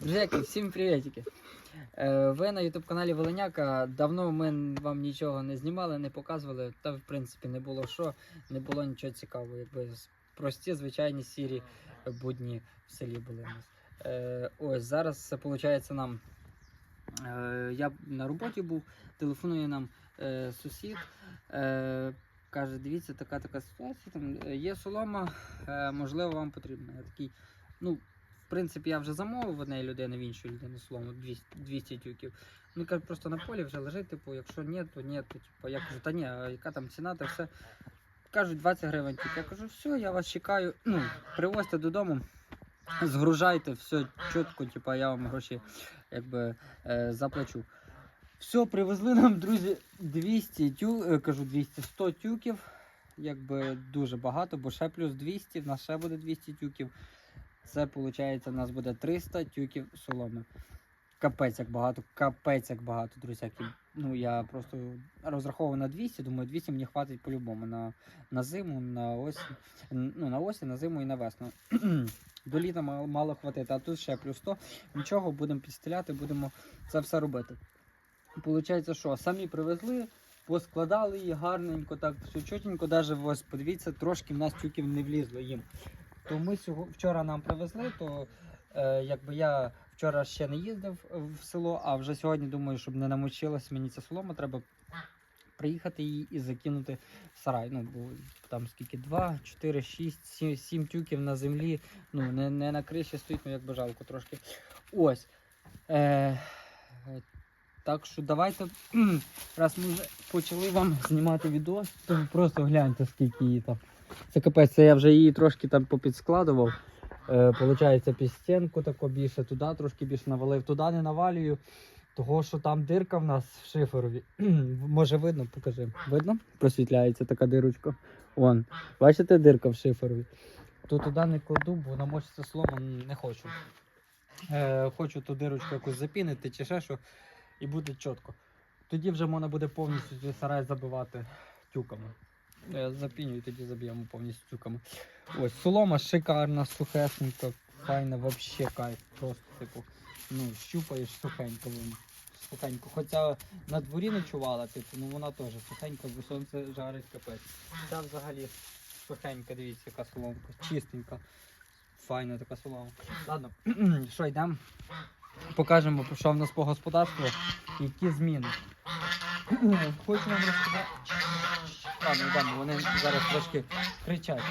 Друзяки, всім привітики. Е, Ви на YouTube каналі Волиняка. Давно ми вам нічого не знімали, не показували. Та в принципі не було що, не було нічого цікавого. Якби прості, звичайні сірі будні в селі були у нас. Е, Ось зараз виходить нам. Е, Я на роботі був, телефонує нам сусід. Каже, дивіться, така така ситуація. Там є солома, можливо, вам потрібна. Я такий, ну, принципі, я вже замовив в однієї людини, в іншої людини солому 200, 200 тюків. Ну, каже, просто на полі вже лежить, типу, якщо ні, то ні, то типу, я кажу, та ні, а яка там ціна, то все. Кажуть, 20 гривень тюк. Я кажу, все, я вас чекаю. Ну, привозьте додому, згружайте, все чітко, типу, я вам гроші якби е, заплачу. Все, привезли нам, друзі, 200 тю, е, кажу 200, 100 тюків. Якби дуже багато, бо ще плюс 200, в нас ще буде 200 тюків. Це виходить, у нас буде 300 тюків соломи. Капець як багато, капець як багато, друзяки. Ну я просто розраховував на 200, думаю, 200 мені хватить по-любому на, на зиму, на осінь, ну, на осінь, на зиму і на весну. До літа мало, мало хватить, а тут ще плюс 100. Нічого, будемо підстріляти, будемо це все робити. Получається, що самі привезли, поскладали її гарненько, так все чотенько, навіть ось подивіться, трошки в нас тюків не влізло їм. То ми сього, вчора нам привезли, то е, якби я вчора ще не їздив в село, а вже сьогодні думаю, щоб не намочилась мені ця солома, треба приїхати її і закинути в сарай. Ну, бо там скільки, 2, 4, 6, 7, 7 тюків на землі, ну, не, не на криші стоїть, ну якби жалко трошки. Ось. Е, так що давайте, раз ми вже почали вам знімати відео, то просто гляньте, скільки її там. Це капець, це я вже її трошки там попідскладував. Е, Получається, під стінку тако більше, туди трошки більше навалив, туди не навалюю. Того, що там дирка в нас в шиферові. Може видно, покажи. Видно? Просвітляється така дирочка. Вон. Бачите, дирка в шиферові. То туди не кладу, бо намочиться слома не хочу. Е, хочу ту дирочку якусь запінити чи ще що, і буде чітко. Тоді вже можна буде повністю сарай забивати тюками. Е, Запіню і тоді заб'ємо повністю тюками. Ось солома шикарна, сухесенька, файна, вообще кайф. Просто типу, ну, щупаєш сухенько. Сухенько. Хоча на дворі ночувала, типу, ну вона теж сухенька, бо сонце жарить капець. Ця взагалі сухенька, дивіться, яка соломка, чистенька. Файна така солома. Ладно, що йдемо? Покажемо, що в нас по господарству, які зміни. Хочу вам розказати. Ладно, йдемо, вони зараз трошки кричать.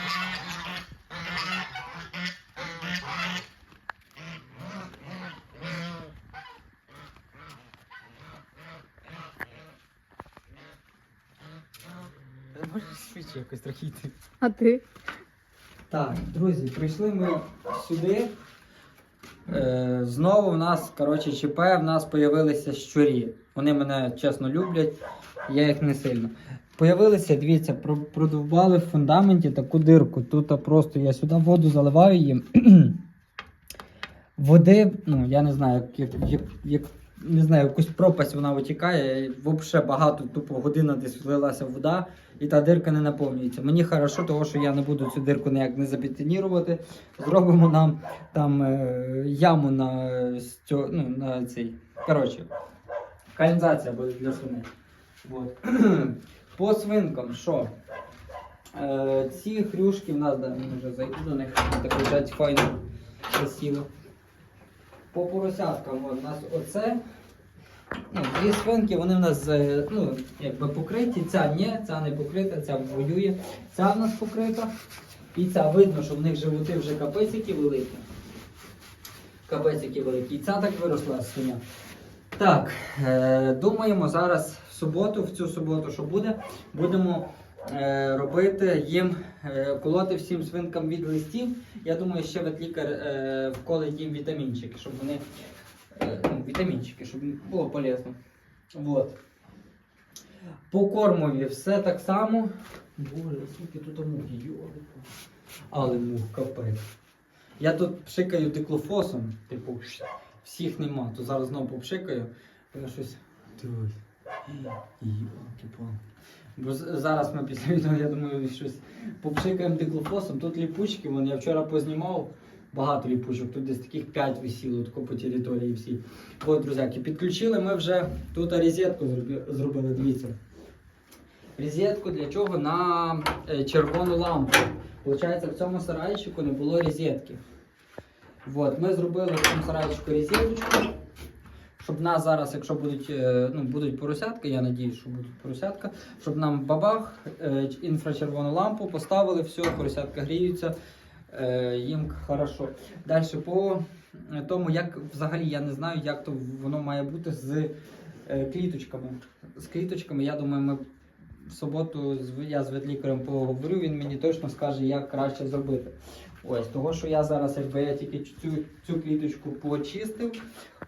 Можеш швидше якось трохи йти. А ти? Так, друзі, прийшли ми сюди. Е, знову в нас, коротше, ЧП, в нас появилися щурі. Вони мене чесно люблять, я їх не сильно. Появилися, дивіться, про- продовбали в фундаменті таку дирку. Тут просто я сюди воду заливаю їм. Води, ну я не знаю, як, як, як не знаю, якусь пропасть вона витікає. Взагалі багато, тупо година десь влилася вода, і та дирка не наповнюється. Мені хорошо, того, що я не буду цю дирку ніяк не забетонірувати. Зробимо нам там е, яму на, стьо, ну, на цей. Коротше, каналізація буде для свиней. Вот. По свинкам, що? Е, ці хрюшки в нас, да, вже зайду до них, так лежать файно, красиво. По поросяткам у нас оце. Ну, дві свинки, вони в нас е, ну, якби покриті. Ця ні, ця не покрита, ця воює. Ця в нас покрита. І ця видно, що в них животи вже капець великі. Капець великі. І ця так виросла свиня. Так, е, думаємо зараз в суботу, в цю суботу, що буде, будемо робити їм, е, колоти всім свинкам від листів. Я думаю, ще ветлікар е, вколить їм вітамінчики, щоб вони. Е, ну, вітамінчики, щоб було полезно. Вот. По кормові все так само. Боже, скільки тут мухи, йолки. Але мух капець. Я тут пшикаю диклофосом, типу, всіх нема, то зараз знову попшикаю. Я щось. Дивись. Йолки-палки. Бо зараз ми після відео, я думаю, щось попшикаємо диклофосом. Тут ліпучки, вон, я вчора познімав. багато ліпучок. Тут десь таких 5 висіло тако по території всій. От, друзяки, підключили ми вже тут розетку зробили, дивіться. Розетку для чого? На е, червону лампу. Получається, в цьому сарайчику не було розетки. От, ми зробили в цьому сарайчику розеточку. Щоб нас зараз, якщо будуть, е, ну, будуть поросятки, я надію, що будуть поросятка, щоб нам бабах, е, інфрачервону лампу поставили, все, поросятка гріються, е, їм хорошо. Далі по тому, як взагалі я не знаю, як то воно має бути з кліточками. З кліточками, я думаю, ми в суботу я з ветлікарем поговорю, він мені точно скаже, як краще зробити. Ось, того, що я зараз, якби я тільки цю, цю кліточку почистив,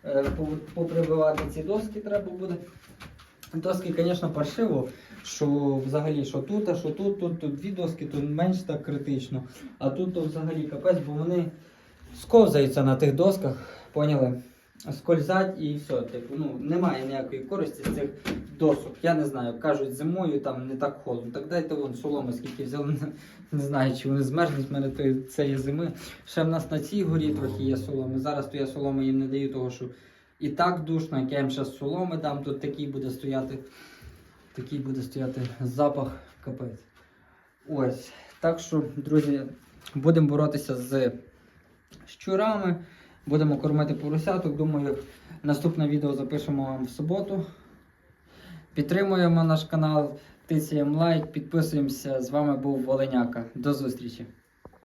е, поприбивати ці доски треба буде. Доски, звісно, паршиво, що взагалі, що тут, а що тут, тут, тут дві доски, тут менш так критично. А тут то взагалі капець, бо вони сковзаються на тих досках, поняли? Скользять і все. Типу, ну, немає ніякої користі з цих досок. Я не знаю, кажуть, зимою там не так холодно. Так дайте вон соломи, скільки взяли. Не, знаю, чи вони змерзнуть в мене тої- цієї зими. Ще в нас на цій горі трохи є соломи. Зараз то я соломи їм не даю, того що і так душно, як я їм зараз соломи дам, тут такий буде стояти. Такий буде стояти запах капець. Ось. Так що, друзі, будемо боротися з щурами, будемо кормити поросяток. Думаю, наступне відео запишемо вам в суботу. Підтримуємо наш канал, тисяємо лайк, підписуємося. З вами був Воленяка. До зустрічі!